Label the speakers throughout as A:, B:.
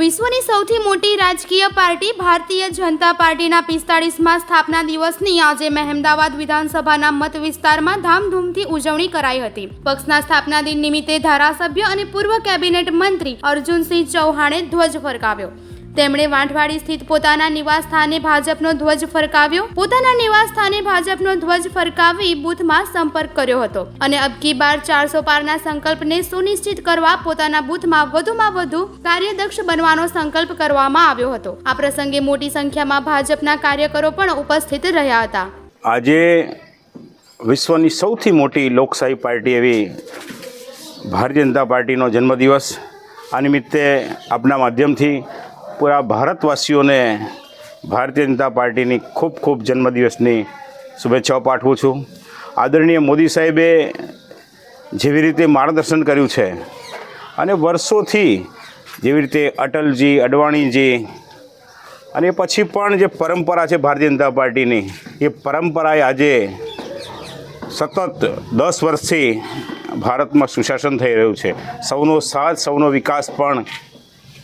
A: વિશ્વની સૌથી મોટી રાજકીય પાર્ટી ભારતીય જનતા પાર્ટીના પિસ્તાળીસમાં સ્થાપના દિવસની આજે મહેમદાવાદ વિધાનસભાના મત વિસ્તારમાં ધામધૂમથી ઉજવણી કરાઈ હતી. પક્ષના સ્થાપના દિન નિમિત્તે ધારાસભ્ય અને પૂર્વ કેબિનેટ મંત્રી અર્જુનસિંહ ચૌહાણે ધ્વજ ફરકાવ્યો. તેમણે વાંઠવાડી સ્થિત પોતાના નિવાસ સ્થાને ભાજપનો ધ્વજ ફરકાવ્યો. પોતાના નિવાસ સ્થાને ભાજપનો ધ્વજ ફરકાવી બૂથમાં સંપર્ક કર્યો હતો અને અબકી બાર ચારસો પારના સંકલ્પને સુનિશ્ચિત કરવા પોતાના બૂથમાં વધુમાં વધુ કાર્યદક્ષ બનવાનો સંકલ્પ કરવામાં આવ્યો હતો. આ પ્રસંગે મોટી સંખ્યામાં ભાજપના કાર્યકરો પણ ઉપસ્થિત રહ્યા હતા.
B: આજે વિશ્વની સૌથી મોટી લોકશાહી પાર્ટી એવી ભારતીય જનતા પાર્ટીનો જન્મદિવસ. આ નિમિત્તે આપના માધ્યમથી પૂરા ભારતવાસીઓને ભારતીય જનતા પાર્ટીની ખૂબ ખૂબ જન્મદિવસની શુભેચ્છાઓ પાઠવું છું. આદરણીય મોદી સાહેબે જેવી રીતે માર્ગદર્શન કર્યું છે અને વર્ષોથી જેવી રીતે અટલજી, અડવાણીજી અને પછી પણ જે પરંપરા છે ભારતીય જનતા પાર્ટીની, એ પરંપરાએ આજે સતત દસ વર્ષથી ભારતમાં સુશાસન થઈ રહ્યું છે. સૌનો સાથ, સૌનો વિકાસ પણ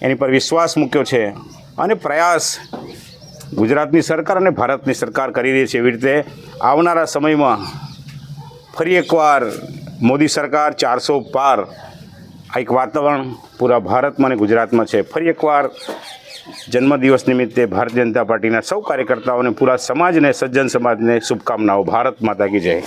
B: એની પર વિશ્વાસ મૂક્યો છે અને પ્રયાસ ગુજરાતની સરકાર અને ભારતની સરકાર કરી રહી છે એવી રીતે આવનારા સમયમાં ફરી એકવાર મોદી સરકાર ચારસો પાર આ એક વાતાવરણ પૂરા ભારતમાં અને ગુજરાતમાં છે. ફરી એકવાર જન્મદિવસ નિમિત્તે ભારતીય જનતા પાર્ટીના સૌ કાર્યકર્તાઓને, પૂરા સમાજને, સજ્જન સમાજને શુભકામનાઓ. ભારત માતા કી જય.